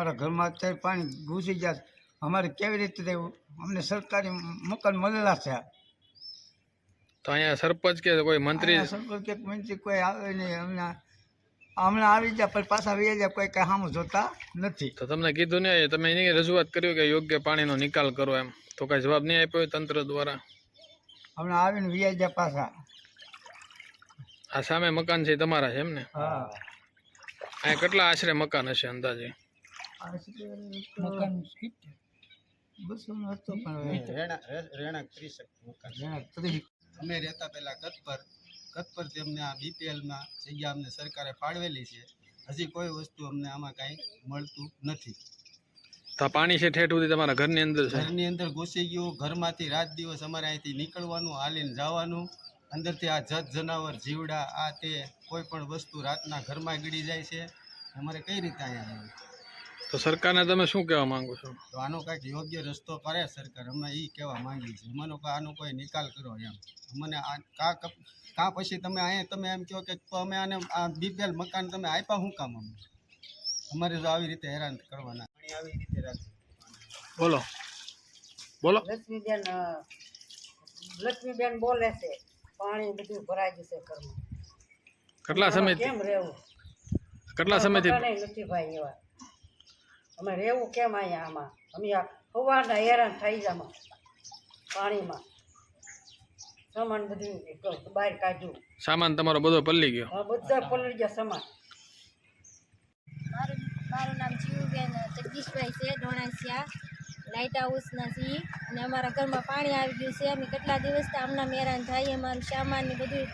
અમારા ઘરમાં અત્યારે પાણી ઘૂસી જાય અમારે કેવી રીતે રહેવું અમને સરકારી મકાન મળેલા છે? તો અહીંયા સરપંચ કે કોઈ મંત્રી? સરપંચ કે મંત્રી કોઈ આવે નહીં. અમને હમણાં આવી જાય પણ પાછા વહી જાય કોઈ કઈ સામું જોતા નથી. તો તમને કીધું ને તમે એની રજૂઆત કર્યું કે યોગ્ય પાણીનો નિકાલ કરો એમ? તો કઈ જવાબ નહીં આપ્યો તંત્ર દ્વારા? હમણાં આવીને વહી જાય પાછા. આ સામે મકાન છે તમારા છે એમ ને? હા. અહીંયા કેટલા આશરે મકાન હશે અંદાજે? મકાન બસો નો હતો પણ રેણા રે- ત્રીસેક મકાન. હવે અમે રહેતા પહેલા કતપર કતપર તેમને આ બીપીએલમાં જગ્યા અમને સરકારે ફાળવેલી છે હજી કોઈ વસ્તુ અમને આમાં કાંઈ મળતું નથી. તો આ પાણી છે ઠેઠ સુધી તમારા ઘરની અંદર ઘરની અંદર ઘૂસી ગયું ઘરમાંથી રાત દિવસ અમારે અહીંથી નીકળવાનું હાલીને જવાનું અંદરથી આ જત જનાવર જીવડા આ તે કોઈ પણ વસ્તુ રાતના ઘરમાં ગળી જાય છે અમારે કઈ રીતે અહીંયા રહેવું? તો સરકારને તમે શું કહેવા માંગો છો? તો આનો કાંઈક યોગ્ય રસ્તો કરે સરકાર અમે એ કહેવા માંગીએ છીએ. અમને કોઈ આનો કોઈ નિકાલ કરો એમ. અમને આ કા કપ કાં પછી તમે અહીંયા તમે એમ કહો કે અમે આને આ બીપીએલ મકાન તમે આપ્યા શું કામ અમને? અમારે જો આવી રીતે હેરાન કરવાના. પાણી આવી રીતે રાખે બોલો. બોલો. લક્ષ્મીબેન લક્ષ્મીબેન બોલે છે પાણી બધું ભરાઈ જશે ઘરમાં. કેટલા સમયથી? કેમ રહેવું? કેટલા સમયથી? નથી ભાઈ એવા. અમે રહેવું કેમ અહીંયા આમાં. અમે આ સવારના હેરાન થઈ જામાં પાણીમાં. સામાન બધું બહાર કાઢ્યું. સામાન તમારો બધો પલ્લી ગયો? હા બધા પલળી ગયા સામાન. મારું મારું નામ જીવુબેન જગદીશભાઈ છે ડોણાસિયા લાઇટ હાઉસના સી અને અમારા ઘરમાં પાણી આવી ગયું છે. અમે કેટલા દિવસથી આમના હેરાન થાય અમારું સામાન ને બધું